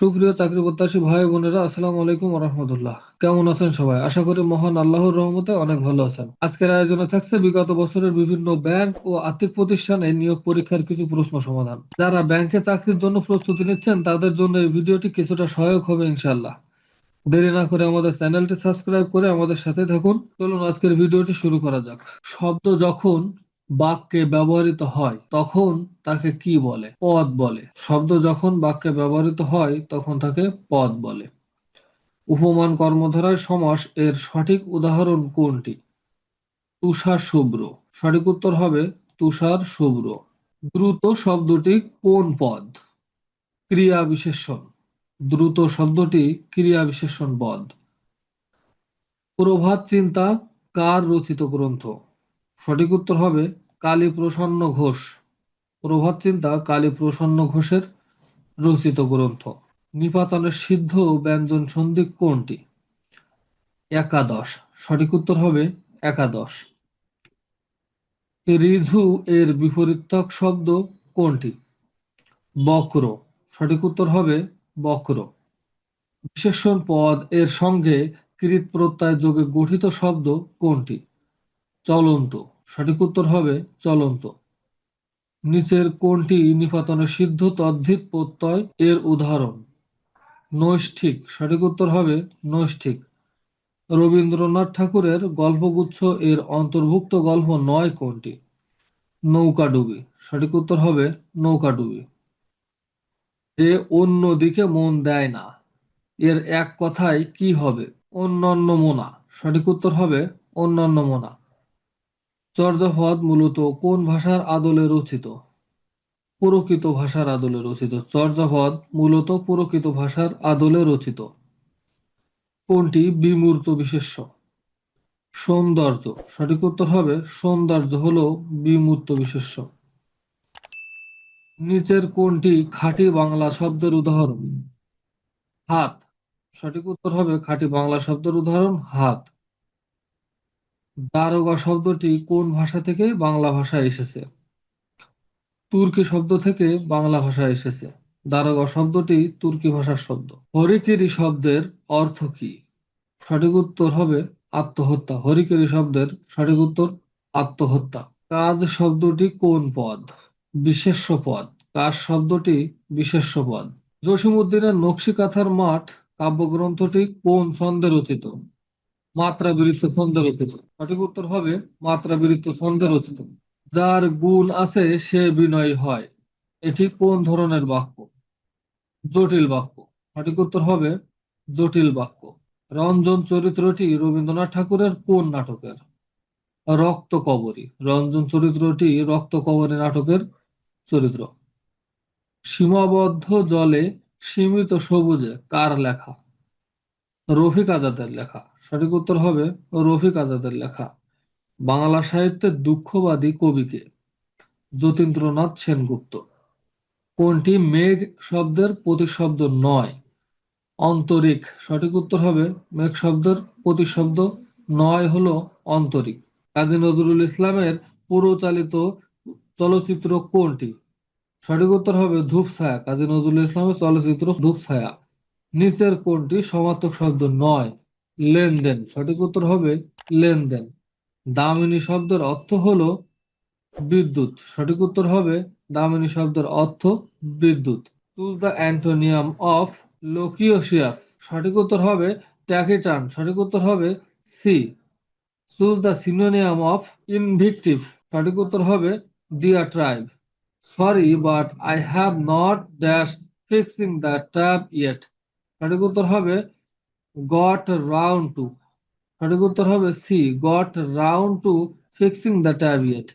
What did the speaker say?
সুপ্রিয় চাকরি প্রত্যাশী ভাই বোনেরা, আসসালামু আলাইকুম রহমতুল্লাহ। কেমন আছেন সবাই? আশা করি মহান আল্লাহর রহমতে অনেক ভালো আছেন। আজকের আয়োজনে থাকছে বিগত বছরের বিভিন্ন ব্যাংক ও আর্থিক প্রতিষ্ঠানে নিয়োগ পরীক্ষার কিছু প্রশ্ন সমাধান। যারা ব্যাংকে চাকরির জন্য প্রস্তুতি নিচ্ছেন, তাদের জন্য এই ভিডিওটি কিছুটা সহায়ক হবে ইনশাল্লাহ দেরি না করে আমাদের চ্যানেলটি সাবস্ক্রাইব করে আমাদের সাথে থাকুন। চলুন আজকের ভিডিওটি শুরু করা যাক। শব্দ যখন বাক্যে ব্যবহৃত হয়, তখন তাকে কি বলে? পদ বলে। শব্দ যখন বাক্যে ব্যবহৃত হয়, তখন তাকে পদ বলে। উপমান কর্মধারায় সমাস এর সঠিক উদাহরণ কোনটি? তুষার শুভ্র। সঠিক উত্তর হবে তুষার শুভ্র। দ্রুত শব্দটি কোন পদ? ক্রিয়া বিশেষণ। দ্রুত শব্দটি ক্রিয়া বিশেষণ পদ। প্রভাত চিন্তা কার রচিত গ্রন্থ? সঠিক উত্তর হবে কালী প্রসন্ন ঘোষ। প্রভাত চিন্তা কালীপ্রসন্ন ঘোষের রচিত গ্রন্থ। নিপাতনের সিদ্ধ ব্যঞ্জন সন্ধি কোনটি? একাদশ। সঠিক উত্তর হবে একাদশ। ঋজু এর বিপরীতক শব্দ কোনটি? বক্র। সঠিক উত্তর হবে বক্র। বিশেষণ পদ এর সঙ্গে কৃত প্রত্যয় যোগে গঠিত শব্দ কোনটি? চলন্ত। সঠিক উত্তর হবে চলন্ত। নিচের কোনটি নিপাতনের সিদ্ধ তদ্ধিত প্রত্যয় এর উদাহরণ। নৈষ্ঠিক, সঠিক উত্তর হবে নৈষ্ঠিক। রবীন্দ্রনাথ ঠাকুরের গল্পগুচ্ছ এর অন্তর্ভুক্ত গল্প নয় কোনটি নৌকাডুবি সঠিক উত্তর হবে নৌকাডুবি যে অন্য দিকে মন দেয় না, এর এক কথায় কি হবে? অন্যান্য মোনা, সঠিক উত্তর হবে অন্যান্য মোনা। চর্যাপদ মূলত কোন ভাষার আদলে রচিত? পুরকিত ভাষার আদলে রচিত। চর্যাপদ মূলত পুরকিত ভাষার আদলে রচিত। কোনটি? বিমূর্ত বিশেষ্য। সৌন্দর্য। সঠিক উত্তর হবে, সৌন্দর্য হল বিমূর্ত বিশেষ্য। নিচের কোনটি? খাঁটি বাংলা শব্দের উদাহরণ। হাত। সঠিক উত্তর হবে, খাঁটি বাংলা শব্দের উদাহরণ, হাত। দারোগা শব্দটি কোন ভাষা থেকে বাংলা ভাষায় এসেছে? তুর্কি শব্দ থেকে বাংলা ভাষায় এসেছে। দারোগা শব্দটি তুর্কি ভাষার শব্দ। হরিকেরি শব্দের অর্থ কি? সঠিক উত্তর হবে আত্মহত্যা। হরিকেরি শব্দের সঠিক উত্তর আত্মহত্যা। কাজ শব্দটি কোন পদ? বিশেষ্য পদ। কাজ শব্দটি বিশেষ্য পদ। জসিমুদ্দিনের নকশি কাঁথার মাঠ কাব্যগ্রন্থটি কোন ছন্দে রচিত? মাত্রা বিরুদ্ধ ছন্দে রচিত। সঠিক উত্তর হবে মাত্রা বিরুদ্ধ ছন্দে রচিত। যার গুণ আছে সে বিনয় হয়। এটি কোন ধরনের বাক্য? জটিল বাক্য। সঠিক উত্তর হবে জটিল বাক্য। রঞ্জন চরিত্রটি রবীন্দ্রনাথ ঠাকুরের কোন নাটকের? রক্ত কবরী। রঞ্জন চরিত্রটি রক্ত কবরী নাটকের চরিত্র। সীমাবদ্ধ জলে সীমিত সবুজে কার লেখা? রফিক আজাদের লেখা। সঠিক উত্তর হবে রফিক আজাদের লেখা। বাংলা সাহিত্যের দুঃখবাদী কবিকে যতীন্দ্রনাথ সেনগুপ্ত। কোনটি মেঘ শব্দের প্রতিশব্দ নয়? অন্তরিক। সঠিক উত্তর হবে মেঘ শব্দের প্রতিশব্দ নয় হলো অন্তরিক। কাজী নজরুল ইসলামের পৌরচালিত চলচ্চিত্র কোনটি? সঠিক উত্তর হবে ধূপ ছায়া। কাজী নজরুল ইসলামের চলচ্চিত্র ধূপ ছায়া। নিচের কোনটি সমার্থক শব্দ নয়? লেনদেন। সঠিক উত্তর হবে লেনদেন। দামিনী শব্দের অর্থ হলো বিদ্যুৎ। সঠিক উত্তর হবে দামিনী শব্দের অর্থ বিদ্যুৎ। Choose the antonym of loquacious সঠিক উত্তর হবে ট্যাকিটান সঠিক উত্তর হবে C choose the synonym of invective সঠিক উত্তর হবে diatribe sorry but I have not dash fixing the tab yet সঠিক উত্তর হবে গট রাউন্ড টু সঠিক উত্তর হবে C got round to fixing the tab yet